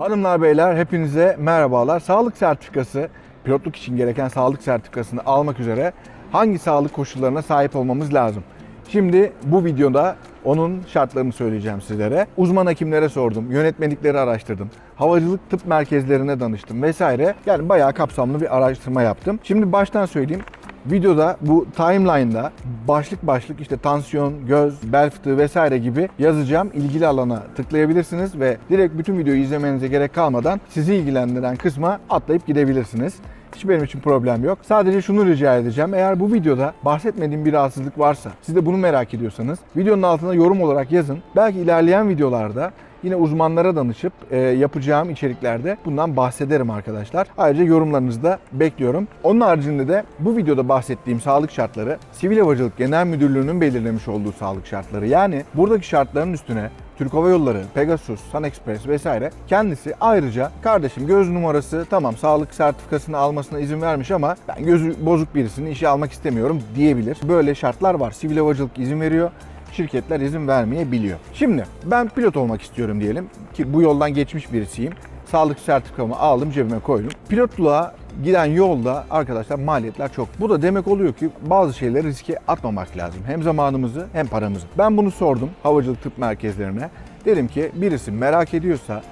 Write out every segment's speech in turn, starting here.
Hanımlar beyler hepinize merhabalar. Sağlık sertifikası, pilotluk için gereken sağlık sertifikasını almak üzere hangi sağlık koşullarına sahip olmamız lazım? Şimdi bu videoda onun şartlarını söyleyeceğim sizlere. Uzman hekimlere sordum, yönetmelikleri araştırdım, havacılık tıp merkezlerine danıştım vesaire. Yani bayağı kapsamlı bir araştırma yaptım. Şimdi baştan söyleyeyim. Videoda bu timeline'da başlık başlık işte tansiyon, göz, bel fıtığı vesaire gibi yazacağım. İlgili alana tıklayabilirsiniz ve direkt bütün videoyu izlemenize gerek kalmadan sizi ilgilendiren kısma atlayıp gidebilirsiniz. Hiç benim için problem yok. Sadece şunu rica edeceğim. Eğer bu videoda bahsetmediğim bir rahatsızlık varsa, siz de bunu merak ediyorsanız videonun altına yorum olarak yazın. Belki ilerleyen videolarda yine uzmanlara danışıp e, yapacağım içeriklerde bundan bahsederim arkadaşlar. Ayrıca yorumlarınızı da bekliyorum. Onun haricinde de bu videoda bahsettiğim sağlık şartları Sivil Havacılık Genel Müdürlüğü'nün belirlemiş olduğu sağlık şartları. Yani buradaki şartların üstüne Türk Hava Yolları, Pegasus, Sun Express vesaire kendisi ayrıca kardeşim göz numarası tamam sağlık sertifikasını almasına izin vermiş ama ben gözü bozuk birisini işe almak istemiyorum diyebilir. Böyle şartlar var. Sivil havacılık izin veriyor şirketler izin vermeyebiliyor. Şimdi ben pilot olmak istiyorum diyelim ki bu yoldan geçmiş birisiyim. Sağlık sertifikamı aldım cebime koydum. Pilotluğa giden yolda arkadaşlar maliyetler çok. Bu da demek oluyor ki bazı şeyleri riske atmamak lazım. Hem zamanımızı hem paramızı. Ben bunu sordum havacılık tıp merkezlerine. Dedim ki birisi merak ediyorsa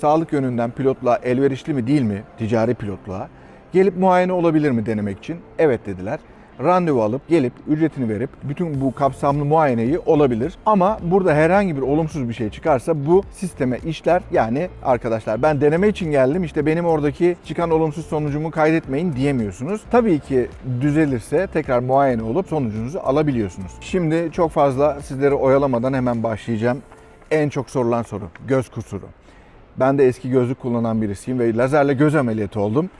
sağlık yönünden pilotluğa elverişli mi değil mi ticari pilotluğa gelip muayene olabilir mi denemek için? Evet dediler randevu alıp gelip ücretini verip bütün bu kapsamlı muayeneyi olabilir. Ama burada herhangi bir olumsuz bir şey çıkarsa bu sisteme işler. Yani arkadaşlar ben deneme için geldim işte benim oradaki çıkan olumsuz sonucumu kaydetmeyin diyemiyorsunuz. Tabii ki düzelirse tekrar muayene olup sonucunuzu alabiliyorsunuz. Şimdi çok fazla sizleri oyalamadan hemen başlayacağım. En çok sorulan soru göz kusuru. Ben de eski gözlük kullanan birisiyim ve lazerle göz ameliyatı oldum.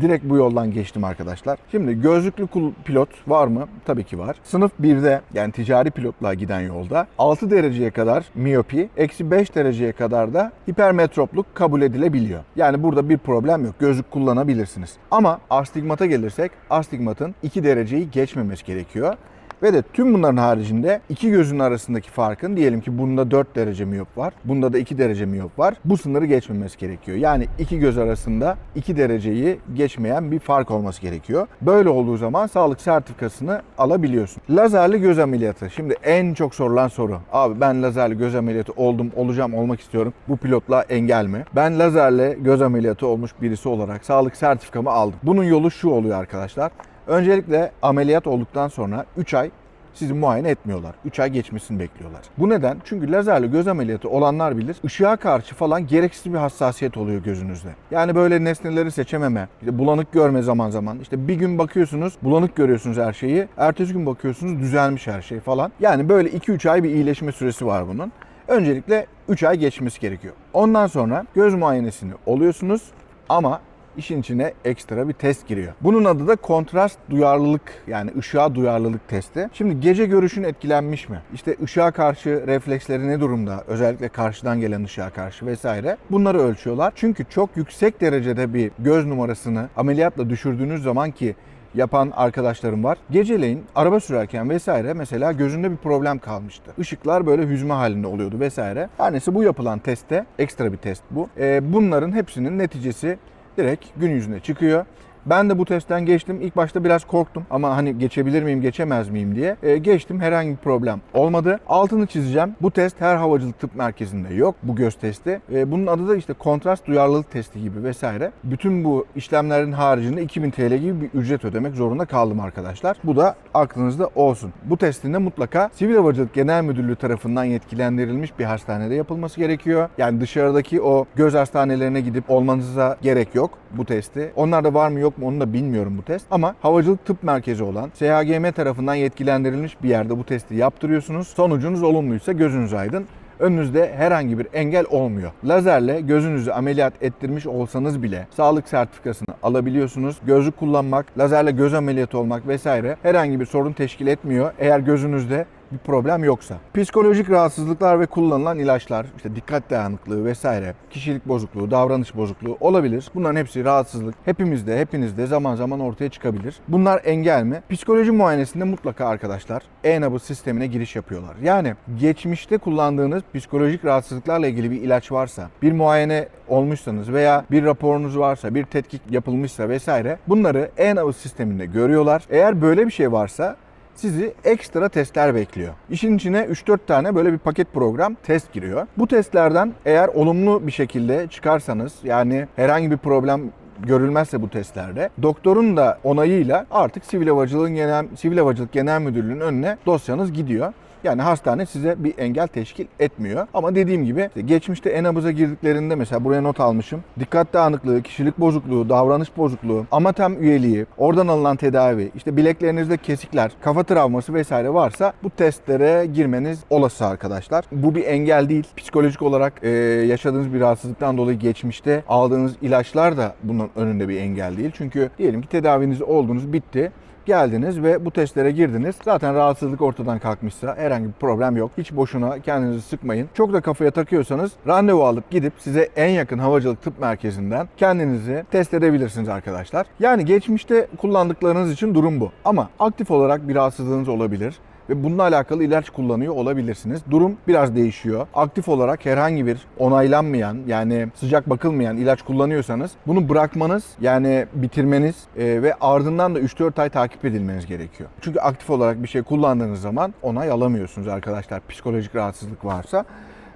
Direkt bu yoldan geçtim arkadaşlar. Şimdi gözlüklü pilot var mı? Tabii ki var. Sınıf 1'de yani ticari pilotluğa giden yolda 6 dereceye kadar miyopi, eksi 5 dereceye kadar da hipermetropluk kabul edilebiliyor. Yani burada bir problem yok. Gözlük kullanabilirsiniz. Ama astigmata gelirsek astigmatın 2 dereceyi geçmemesi gerekiyor. Ve de tüm bunların haricinde iki gözün arasındaki farkın diyelim ki bunda 4 derece miyop var. Bunda da 2 derece miyop var. Bu sınırı geçmemesi gerekiyor. Yani iki göz arasında 2 dereceyi geçmeyen bir fark olması gerekiyor. Böyle olduğu zaman sağlık sertifikasını alabiliyorsun. Lazerli göz ameliyatı. Şimdi en çok sorulan soru. Abi ben lazerli göz ameliyatı oldum, olacağım, olmak istiyorum. Bu pilotla engel mi? Ben lazerle göz ameliyatı olmuş birisi olarak sağlık sertifikamı aldım. Bunun yolu şu oluyor arkadaşlar. Öncelikle ameliyat olduktan sonra 3 ay sizi muayene etmiyorlar. 3 ay geçmesini bekliyorlar. Bu neden? Çünkü lazerli göz ameliyatı olanlar bilir. Işığa karşı falan gereksiz bir hassasiyet oluyor gözünüzde. Yani böyle nesneleri seçememe, işte bulanık görme zaman zaman. İşte bir gün bakıyorsunuz bulanık görüyorsunuz her şeyi. Ertesi gün bakıyorsunuz düzelmiş her şey falan. Yani böyle 2-3 ay bir iyileşme süresi var bunun. Öncelikle 3 ay geçmesi gerekiyor. Ondan sonra göz muayenesini oluyorsunuz ama işin içine ekstra bir test giriyor. Bunun adı da kontrast duyarlılık yani ışığa duyarlılık testi. Şimdi gece görüşün etkilenmiş mi? İşte ışığa karşı refleksleri ne durumda? Özellikle karşıdan gelen ışığa karşı vesaire. Bunları ölçüyorlar. Çünkü çok yüksek derecede bir göz numarasını ameliyatla düşürdüğünüz zaman ki yapan arkadaşlarım var. Geceleyin araba sürerken vesaire mesela gözünde bir problem kalmıştı. Işıklar böyle hüzme halinde oluyordu vesaire. Her neyse bu yapılan testte ekstra bir test bu. Ee, bunların hepsinin neticesi direkt gün yüzüne çıkıyor. Ben de bu testten geçtim. İlk başta biraz korktum ama hani geçebilir miyim, geçemez miyim diye. Ee, geçtim. Herhangi bir problem olmadı. Altını çizeceğim. Bu test her havacılık tıp merkezinde yok. Bu göz testi. Ee, bunun adı da işte kontrast duyarlılık testi gibi vesaire. Bütün bu işlemlerin haricinde 2000 TL gibi bir ücret ödemek zorunda kaldım arkadaşlar. Bu da aklınızda olsun. Bu testin de mutlaka Sivil Havacılık Genel Müdürlüğü tarafından yetkilendirilmiş bir hastanede yapılması gerekiyor. Yani dışarıdaki o göz hastanelerine gidip olmanıza gerek yok bu testi. Onlarda var mı yok mu onu da bilmiyorum bu test. Ama havacılık tıp merkezi olan SHGM tarafından yetkilendirilmiş bir yerde bu testi yaptırıyorsunuz. Sonucunuz olumluysa gözünüz aydın. Önünüzde herhangi bir engel olmuyor. Lazerle gözünüzü ameliyat ettirmiş olsanız bile sağlık sertifikasını alabiliyorsunuz. Gözlük kullanmak, lazerle göz ameliyatı olmak vesaire herhangi bir sorun teşkil etmiyor. Eğer gözünüzde bir problem yoksa. Psikolojik rahatsızlıklar ve kullanılan ilaçlar, işte dikkat dağınıklığı vesaire, kişilik bozukluğu, davranış bozukluğu olabilir. Bunların hepsi rahatsızlık. Hepimizde, hepinizde zaman zaman ortaya çıkabilir. Bunlar engel mi? Psikoloji muayenesinde mutlaka arkadaşlar e-nabız sistemine giriş yapıyorlar. Yani geçmişte kullandığınız psikolojik rahatsızlıklarla ilgili bir ilaç varsa, bir muayene olmuşsanız veya bir raporunuz varsa, bir tetkik yapılmışsa vesaire bunları e-nabız sisteminde görüyorlar. Eğer böyle bir şey varsa sizi ekstra testler bekliyor. İşin içine 3-4 tane böyle bir paket program test giriyor. Bu testlerden eğer olumlu bir şekilde çıkarsanız yani herhangi bir problem görülmezse bu testlerde doktorun da onayıyla artık sivil havacılığın genel sivil havacılık genel müdürlüğünün önüne dosyanız gidiyor. Yani hastane size bir engel teşkil etmiyor. Ama dediğim gibi işte geçmişte en-nabıza girdiklerinde mesela buraya not almışım. Dikkat dağınıklığı, kişilik bozukluğu, davranış bozukluğu, amatem üyeliği, oradan alınan tedavi, işte bileklerinizde kesikler, kafa travması vesaire varsa bu testlere girmeniz olası arkadaşlar. Bu bir engel değil. Psikolojik olarak e, yaşadığınız bir rahatsızlıktan dolayı geçmişte aldığınız ilaçlar da bunun önünde bir engel değil. Çünkü diyelim ki tedaviniz oldunuz, bitti geldiniz ve bu testlere girdiniz. Zaten rahatsızlık ortadan kalkmışsa herhangi bir problem yok. Hiç boşuna kendinizi sıkmayın. Çok da kafaya takıyorsanız randevu alıp gidip size en yakın havacılık tıp merkezinden kendinizi test edebilirsiniz arkadaşlar. Yani geçmişte kullandıklarınız için durum bu. Ama aktif olarak bir rahatsızlığınız olabilir ve bununla alakalı ilaç kullanıyor olabilirsiniz. Durum biraz değişiyor. Aktif olarak herhangi bir onaylanmayan yani sıcak bakılmayan ilaç kullanıyorsanız bunu bırakmanız yani bitirmeniz e, ve ardından da 3-4 ay takip edilmeniz gerekiyor. Çünkü aktif olarak bir şey kullandığınız zaman onay alamıyorsunuz arkadaşlar psikolojik rahatsızlık varsa.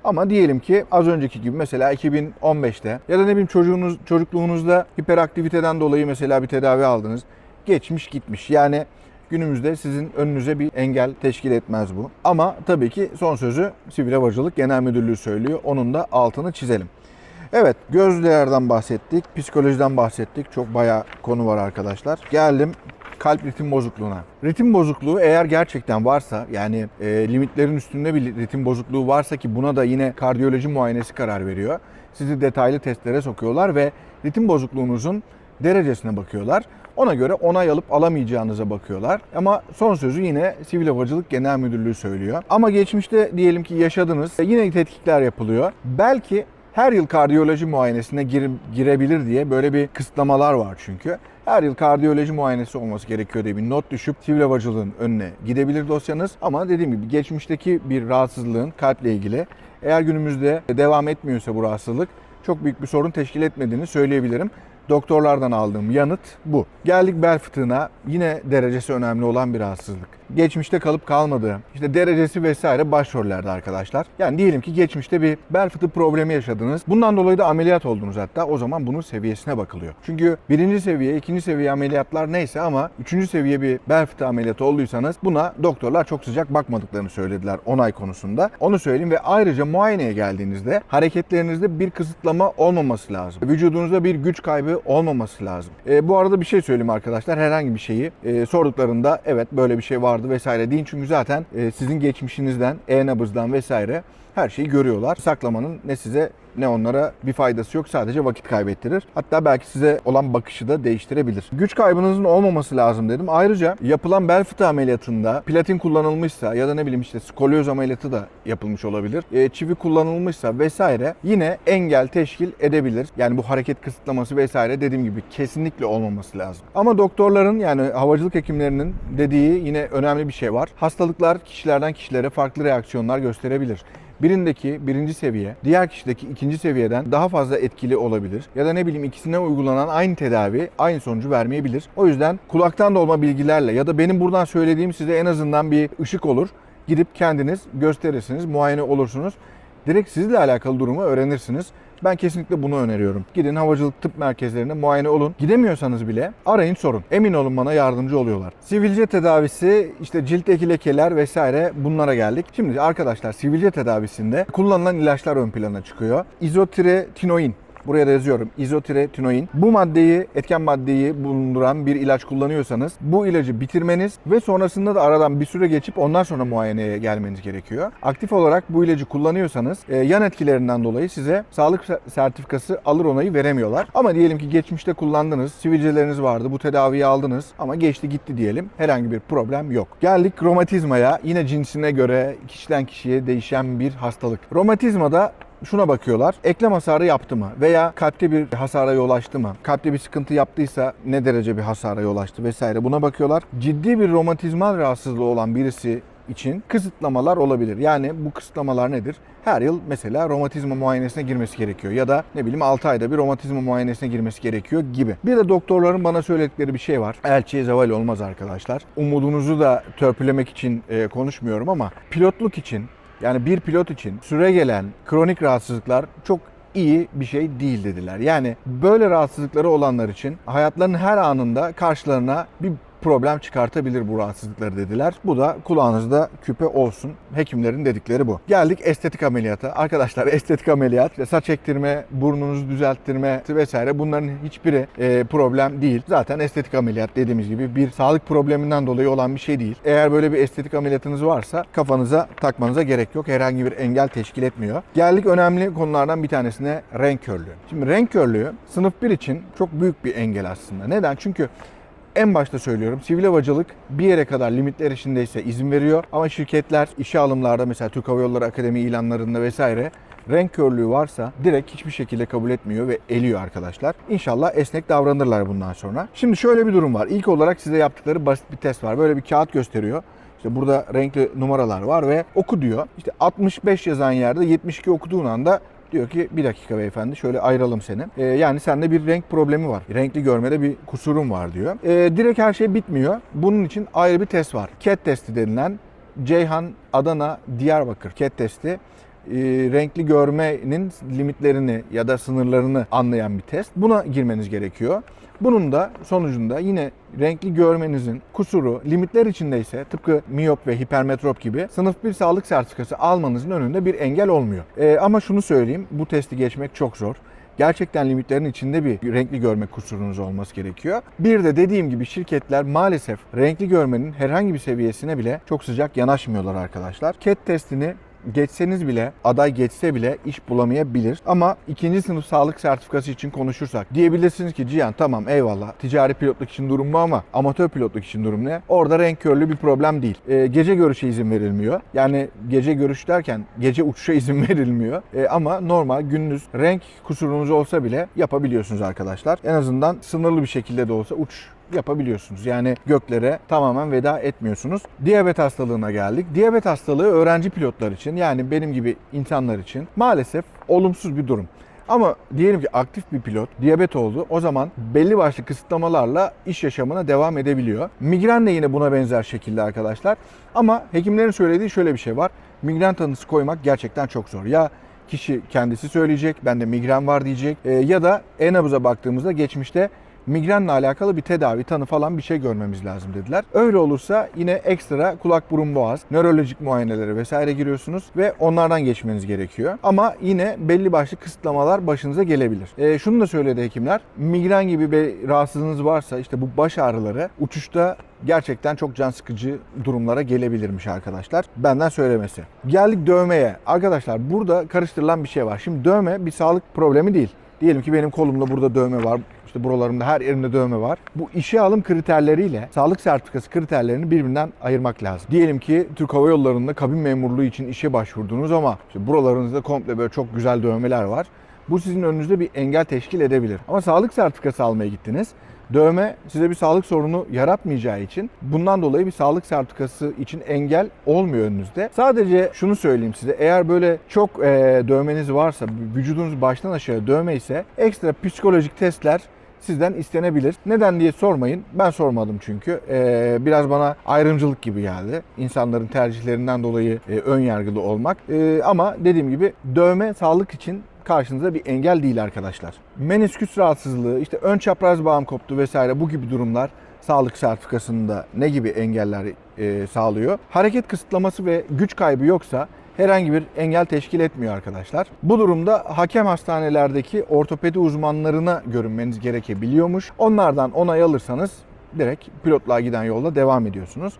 Ama diyelim ki az önceki gibi mesela 2015'te ya da ne bileyim çocuğunuz çocukluğunuzda hiperaktiviteden dolayı mesela bir tedavi aldınız. Geçmiş gitmiş. Yani günümüzde sizin önünüze bir engel teşkil etmez bu. Ama tabii ki son sözü Sivil Havacılık Genel Müdürlüğü söylüyor. Onun da altını çizelim. Evet, gözlülerden bahsettik, psikolojiden bahsettik. Çok bayağı konu var arkadaşlar. Geldim kalp ritim bozukluğuna. Ritim bozukluğu eğer gerçekten varsa yani e, limitlerin üstünde bir ritim bozukluğu varsa ki buna da yine kardiyoloji muayenesi karar veriyor. Sizi detaylı testlere sokuyorlar ve ritim bozukluğunuzun derecesine bakıyorlar. Ona göre onay alıp alamayacağınıza bakıyorlar. Ama son sözü yine Sivil Havacılık Genel Müdürlüğü söylüyor. Ama geçmişte diyelim ki yaşadınız. Yine tetkikler yapılıyor. Belki her yıl kardiyoloji muayenesine gir- girebilir diye böyle bir kısıtlamalar var çünkü. Her yıl kardiyoloji muayenesi olması gerekiyor diye bir not düşüp sivil havacılığın önüne gidebilir dosyanız. Ama dediğim gibi geçmişteki bir rahatsızlığın kalple ilgili eğer günümüzde devam etmiyorsa bu rahatsızlık çok büyük bir sorun teşkil etmediğini söyleyebilirim. Doktorlardan aldığım yanıt bu. Geldik bel fıtığına. Yine derecesi önemli olan bir rahatsızlık. Geçmişte kalıp kalmadığı, işte derecesi vesaire başrollerde arkadaşlar. Yani diyelim ki geçmişte bir bel fıtığı problemi yaşadınız. Bundan dolayı da ameliyat oldunuz hatta. O zaman bunun seviyesine bakılıyor. Çünkü birinci seviye, ikinci seviye ameliyatlar neyse ama üçüncü seviye bir bel fıtığı ameliyatı olduysanız buna doktorlar çok sıcak bakmadıklarını söylediler onay konusunda. Onu söyleyeyim ve ayrıca muayeneye geldiğinizde hareketlerinizde bir kısıtlama olmaması lazım. Vücudunuzda bir güç kaybı olmaması lazım. E, bu arada bir şey söyleyeyim arkadaşlar. Herhangi bir şeyi e, sorduklarında evet böyle bir şey vardı vesaire deyin. Çünkü zaten e, sizin geçmişinizden, e-nabızdan vesaire her şeyi görüyorlar. Saklamanın ne size ne onlara bir faydası yok. Sadece vakit kaybettirir. Hatta belki size olan bakışı da değiştirebilir. Güç kaybınızın olmaması lazım dedim. Ayrıca yapılan bel fıtığı ameliyatında platin kullanılmışsa ya da ne bileyim işte skolyoz ameliyatı da yapılmış olabilir. E, çivi kullanılmışsa vesaire yine engel teşkil edebilir. Yani bu hareket kısıtlaması vesaire dediğim gibi kesinlikle olmaması lazım. Ama doktorların yani havacılık hekimlerinin dediği yine önemli bir şey var. Hastalıklar kişilerden kişilere farklı reaksiyonlar gösterebilir. Birindeki birinci seviye diğer kişideki ikinci seviyeden daha fazla etkili olabilir. Ya da ne bileyim ikisine uygulanan aynı tedavi aynı sonucu vermeyebilir. O yüzden kulaktan dolma bilgilerle ya da benim buradan söylediğim size en azından bir ışık olur. Gidip kendiniz gösterirsiniz, muayene olursunuz. Direkt sizle alakalı durumu öğrenirsiniz. Ben kesinlikle bunu öneriyorum. Gidin havacılık tıp merkezlerine muayene olun. Gidemiyorsanız bile arayın sorun. Emin olun bana yardımcı oluyorlar. Sivilce tedavisi, işte ciltteki lekeler vesaire bunlara geldik. Şimdi arkadaşlar sivilce tedavisinde kullanılan ilaçlar ön plana çıkıyor. İzotretinoin Buraya da yazıyorum. İzotiretinoin. Bu maddeyi, etken maddeyi bulunduran bir ilaç kullanıyorsanız bu ilacı bitirmeniz ve sonrasında da aradan bir süre geçip ondan sonra muayeneye gelmeniz gerekiyor. Aktif olarak bu ilacı kullanıyorsanız e, yan etkilerinden dolayı size sağlık se- sertifikası alır onayı veremiyorlar. Ama diyelim ki geçmişte kullandınız, sivilceleriniz vardı, bu tedaviyi aldınız ama geçti gitti diyelim. Herhangi bir problem yok. Geldik romatizmaya. Yine cinsine göre kişiden kişiye değişen bir hastalık. Romatizmada şuna bakıyorlar. Eklem hasarı yaptı mı? Veya kalpte bir hasara yol açtı mı? Kalpte bir sıkıntı yaptıysa ne derece bir hasara yol açtı vesaire buna bakıyorlar. Ciddi bir romatizmal rahatsızlığı olan birisi için kısıtlamalar olabilir. Yani bu kısıtlamalar nedir? Her yıl mesela romatizma muayenesine girmesi gerekiyor ya da ne bileyim 6 ayda bir romatizma muayenesine girmesi gerekiyor gibi. Bir de doktorların bana söyledikleri bir şey var. Elçiye zeval olmaz arkadaşlar. Umudunuzu da törpülemek için e, konuşmuyorum ama pilotluk için yani bir pilot için süre gelen kronik rahatsızlıklar çok iyi bir şey değil dediler. Yani böyle rahatsızlıkları olanlar için hayatlarının her anında karşılarına bir problem çıkartabilir bu rahatsızlıkları dediler. Bu da kulağınızda küpe olsun. Hekimlerin dedikleri bu. Geldik estetik ameliyata. Arkadaşlar estetik ameliyat, saç ektirme, burnunuzu düzelttirme vesaire bunların hiçbiri e, problem değil. Zaten estetik ameliyat dediğimiz gibi bir sağlık probleminden dolayı olan bir şey değil. Eğer böyle bir estetik ameliyatınız varsa kafanıza takmanıza gerek yok. Herhangi bir engel teşkil etmiyor. Geldik önemli konulardan bir tanesine renk körlüğü. Şimdi renk körlüğü sınıf 1 için çok büyük bir engel aslında. Neden? Çünkü en başta söylüyorum sivil havacılık bir yere kadar limitler içindeyse izin veriyor ama şirketler işe alımlarda mesela Türk Hava Yolları Akademi ilanlarında vesaire renk körlüğü varsa direkt hiçbir şekilde kabul etmiyor ve eliyor arkadaşlar. İnşallah esnek davranırlar bundan sonra. Şimdi şöyle bir durum var. İlk olarak size yaptıkları basit bir test var. Böyle bir kağıt gösteriyor. İşte burada renkli numaralar var ve oku diyor. İşte 65 yazan yerde 72 okuduğun anda Diyor ki bir dakika beyefendi şöyle ayıralım seni. Ee, yani sende bir renk problemi var. Renkli görmede bir kusurun var diyor. Ee, direkt her şey bitmiyor. Bunun için ayrı bir test var. CAT testi denilen Ceyhan, Adana, Diyarbakır CAT testi e, renkli görmenin limitlerini ya da sınırlarını anlayan bir test. Buna girmeniz gerekiyor. Bunun da sonucunda yine renkli görmenizin kusuru limitler içindeyse tıpkı miyop ve hipermetrop gibi sınıf 1 sağlık sertifikası almanızın önünde bir engel olmuyor. Ee, ama şunu söyleyeyim bu testi geçmek çok zor. Gerçekten limitlerin içinde bir renkli görme kusurunuz olması gerekiyor. Bir de dediğim gibi şirketler maalesef renkli görmenin herhangi bir seviyesine bile çok sıcak yanaşmıyorlar arkadaşlar. CAT testini geçseniz bile, aday geçse bile iş bulamayabilir. Ama ikinci sınıf sağlık sertifikası için konuşursak diyebilirsiniz ki Cihan tamam eyvallah ticari pilotluk için durum bu ama amatör pilotluk için durum ne? Orada renk körlüğü bir problem değil. Ee, gece görüşe izin verilmiyor. Yani gece görüş derken gece uçuşa izin verilmiyor. Ee, ama normal gündüz renk kusurunuz olsa bile yapabiliyorsunuz arkadaşlar. En azından sınırlı bir şekilde de olsa uç yapabiliyorsunuz. Yani göklere tamamen veda etmiyorsunuz. Diyabet hastalığına geldik. Diyabet hastalığı öğrenci pilotlar için yani benim gibi insanlar için maalesef olumsuz bir durum. Ama diyelim ki aktif bir pilot diyabet oldu. O zaman belli başlı kısıtlamalarla iş yaşamına devam edebiliyor. Migren de yine buna benzer şekilde arkadaşlar. Ama hekimlerin söylediği şöyle bir şey var. Migren tanısı koymak gerçekten çok zor. Ya kişi kendisi söyleyecek, bende migren var diyecek e, ya da e-nabıza baktığımızda geçmişte migrenle alakalı bir tedavi, tanı falan bir şey görmemiz lazım dediler. Öyle olursa yine ekstra kulak, burun, boğaz, nörolojik muayenelere vesaire giriyorsunuz ve onlardan geçmeniz gerekiyor. Ama yine belli başlı kısıtlamalar başınıza gelebilir. E, şunu da söyledi hekimler. Migren gibi bir rahatsızlığınız varsa işte bu baş ağrıları uçuşta gerçekten çok can sıkıcı durumlara gelebilirmiş arkadaşlar. Benden söylemesi. Geldik dövmeye. Arkadaşlar burada karıştırılan bir şey var. Şimdi dövme bir sağlık problemi değil. Diyelim ki benim kolumda burada dövme var. İşte buralarımda her yerimde dövme var. Bu işe alım kriterleriyle sağlık sertifikası kriterlerini birbirinden ayırmak lazım. Diyelim ki Türk Hava Yolları'nda kabin memurluğu için işe başvurdunuz ama işte buralarınızda komple böyle çok güzel dövmeler var. Bu sizin önünüzde bir engel teşkil edebilir. Ama sağlık sertifikası almaya gittiniz. Dövme size bir sağlık sorunu yaratmayacağı için bundan dolayı bir sağlık sertifikası için engel olmuyor önünüzde. Sadece şunu söyleyeyim size eğer böyle çok e, dövmeniz varsa vücudunuz baştan aşağı dövme ise ekstra psikolojik testler sizden istenebilir. Neden diye sormayın. Ben sormadım çünkü. Ee, biraz bana ayrımcılık gibi geldi. İnsanların tercihlerinden dolayı e, ön yargılı olmak. Ee, ama dediğim gibi dövme sağlık için karşınıza bir engel değil arkadaşlar. Menisküs rahatsızlığı, işte ön çapraz bağım koptu vesaire bu gibi durumlar sağlık sertifikasında ne gibi engeller e, sağlıyor? Hareket kısıtlaması ve güç kaybı yoksa herhangi bir engel teşkil etmiyor arkadaşlar. Bu durumda hakem hastanelerdeki ortopedi uzmanlarına görünmeniz gerekebiliyormuş. Onlardan onay alırsanız direkt pilotluğa giden yolda devam ediyorsunuz.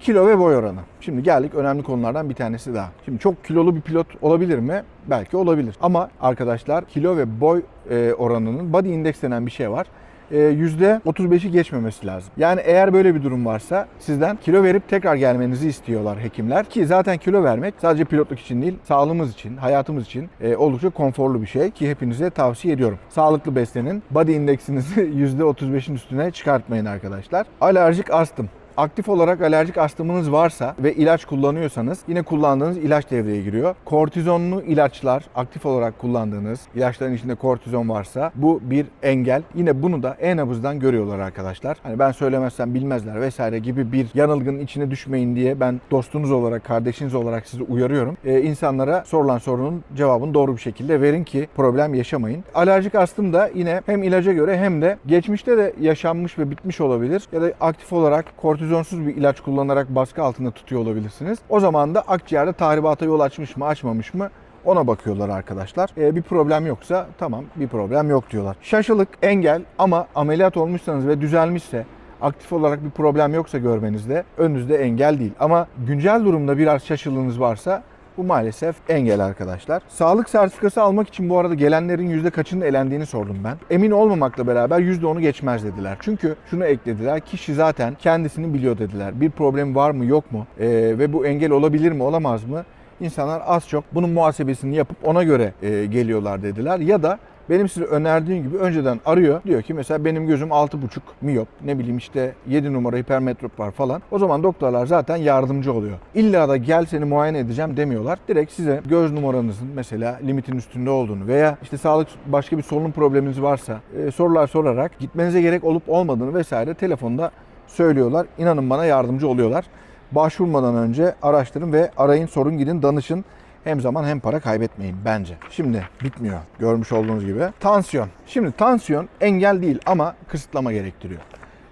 Kilo ve boy oranı. Şimdi geldik önemli konulardan bir tanesi daha. Şimdi çok kilolu bir pilot olabilir mi? Belki olabilir. Ama arkadaşlar kilo ve boy e, oranının body index denen bir şey var. E, %35'i geçmemesi lazım. Yani eğer böyle bir durum varsa sizden kilo verip tekrar gelmenizi istiyorlar hekimler. Ki zaten kilo vermek sadece pilotluk için değil, sağlığımız için, hayatımız için e, oldukça konforlu bir şey ki hepinize tavsiye ediyorum. Sağlıklı beslenin. Body indeksinizi %35'in üstüne çıkartmayın arkadaşlar. Alerjik astım. Aktif olarak alerjik astımınız varsa ve ilaç kullanıyorsanız yine kullandığınız ilaç devreye giriyor. Kortizonlu ilaçlar aktif olarak kullandığınız ilaçların içinde kortizon varsa bu bir engel. Yine bunu da e-nabızdan görüyorlar arkadaşlar. Hani ben söylemezsem bilmezler vesaire gibi bir yanılgının içine düşmeyin diye ben dostunuz olarak, kardeşiniz olarak sizi uyarıyorum. Ee, insanlara sorulan sorunun cevabını doğru bir şekilde verin ki problem yaşamayın. Alerjik astım da yine hem ilaca göre hem de geçmişte de yaşanmış ve bitmiş olabilir ya da aktif olarak kortizon kortizonsuz bir ilaç kullanarak baskı altında tutuyor olabilirsiniz. O zaman da akciğerde tahribata yol açmış mı açmamış mı ona bakıyorlar arkadaşlar. Ee, bir problem yoksa tamam bir problem yok diyorlar. Şaşılık, engel ama ameliyat olmuşsanız ve düzelmişse aktif olarak bir problem yoksa görmenizde önünüzde engel değil. Ama güncel durumda biraz şaşılığınız varsa bu maalesef engel arkadaşlar. Sağlık sertifikası almak için bu arada gelenlerin yüzde kaçının elendiğini sordum ben. Emin olmamakla beraber yüzde onu geçmez dediler. Çünkü şunu eklediler. Kişi zaten kendisini biliyor dediler. Bir problem var mı yok mu? Ee, ve bu engel olabilir mi olamaz mı? İnsanlar az çok bunun muhasebesini yapıp ona göre e, geliyorlar dediler. Ya da benim size önerdiğim gibi önceden arıyor. Diyor ki mesela benim gözüm 6,5 miyop. Ne bileyim işte 7 numara hipermetrop var falan. O zaman doktorlar zaten yardımcı oluyor. İlla da gel seni muayene edeceğim demiyorlar. Direkt size göz numaranızın mesela limitin üstünde olduğunu veya işte sağlık başka bir solunum probleminiz varsa e, sorular sorarak gitmenize gerek olup olmadığını vesaire telefonda söylüyorlar. İnanın bana yardımcı oluyorlar. Başvurmadan önce araştırın ve arayın, sorun gidin, danışın. Hem zaman hem para kaybetmeyin bence. Şimdi bitmiyor görmüş olduğunuz gibi. Tansiyon. Şimdi tansiyon engel değil ama kısıtlama gerektiriyor.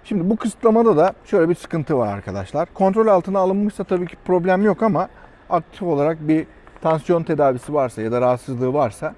Şimdi bu kısıtlamada da şöyle bir sıkıntı var arkadaşlar. Kontrol altına alınmışsa tabii ki problem yok ama aktif olarak bir tansiyon tedavisi varsa ya da rahatsızlığı varsa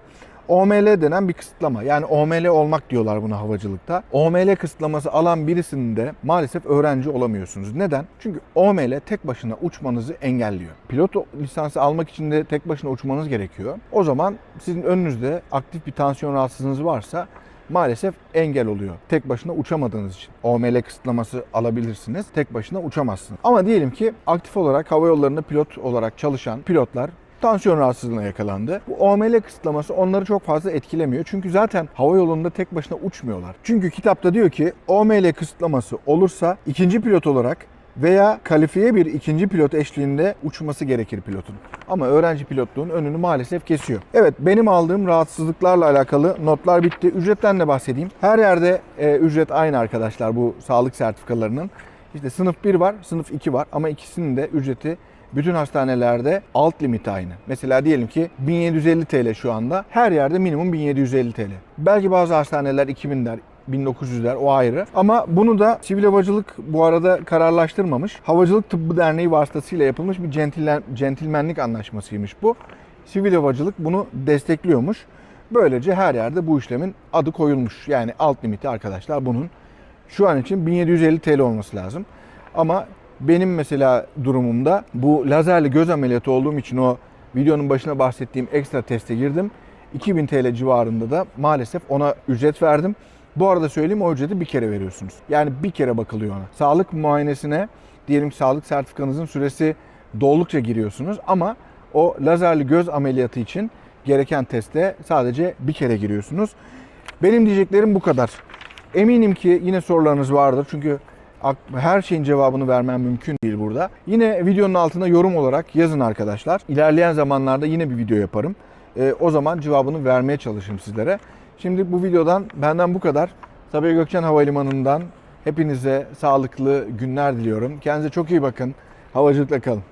OML denen bir kısıtlama. Yani OML olmak diyorlar buna havacılıkta. OML kısıtlaması alan birisinin de maalesef öğrenci olamıyorsunuz. Neden? Çünkü OML tek başına uçmanızı engelliyor. Pilot lisansı almak için de tek başına uçmanız gerekiyor. O zaman sizin önünüzde aktif bir tansiyon rahatsızlığınız varsa maalesef engel oluyor. Tek başına uçamadığınız için. OML kısıtlaması alabilirsiniz. Tek başına uçamazsınız. Ama diyelim ki aktif olarak hava yollarında pilot olarak çalışan pilotlar tansiyon rahatsızlığına yakalandı. Bu OML kısıtlaması onları çok fazla etkilemiyor. Çünkü zaten hava yolunda tek başına uçmuyorlar. Çünkü kitapta diyor ki OML kısıtlaması olursa ikinci pilot olarak veya kalifiye bir ikinci pilot eşliğinde uçması gerekir pilotun. Ama öğrenci pilotluğun önünü maalesef kesiyor. Evet benim aldığım rahatsızlıklarla alakalı notlar bitti. Ücretten de bahsedeyim. Her yerde e, ücret aynı arkadaşlar bu sağlık sertifikalarının. İşte sınıf 1 var, sınıf 2 var ama ikisinin de ücreti bütün hastanelerde alt limit aynı. Mesela diyelim ki 1750 TL şu anda. Her yerde minimum 1750 TL. Belki bazı hastaneler 2000 der, 1900'ler o ayrı. Ama bunu da sivil havacılık bu arada kararlaştırmamış. Havacılık Tıbbı Derneği vasıtasıyla yapılmış bir centilmen, centilmenlik anlaşmasıymış bu. Sivil havacılık bunu destekliyormuş. Böylece her yerde bu işlemin adı koyulmuş. Yani alt limiti arkadaşlar bunun şu an için 1750 TL olması lazım. Ama benim mesela durumumda bu lazerli göz ameliyatı olduğum için o videonun başına bahsettiğim ekstra teste girdim. 2000 TL civarında da maalesef ona ücret verdim. Bu arada söyleyeyim o ücreti bir kere veriyorsunuz. Yani bir kere bakılıyor ona. Sağlık muayenesine diyelim sağlık sertifikanızın süresi doldukça giriyorsunuz ama o lazerli göz ameliyatı için gereken teste sadece bir kere giriyorsunuz. Benim diyeceklerim bu kadar. Eminim ki yine sorularınız vardır çünkü her şeyin cevabını vermem mümkün değil burada. Yine videonun altına yorum olarak yazın arkadaşlar. İlerleyen zamanlarda yine bir video yaparım. Ee, o zaman cevabını vermeye çalışırım sizlere. Şimdi bu videodan benden bu kadar. Sabiha Gökçen Havalimanı'ndan hepinize sağlıklı günler diliyorum. Kendinize çok iyi bakın. Havacılıkla kalın.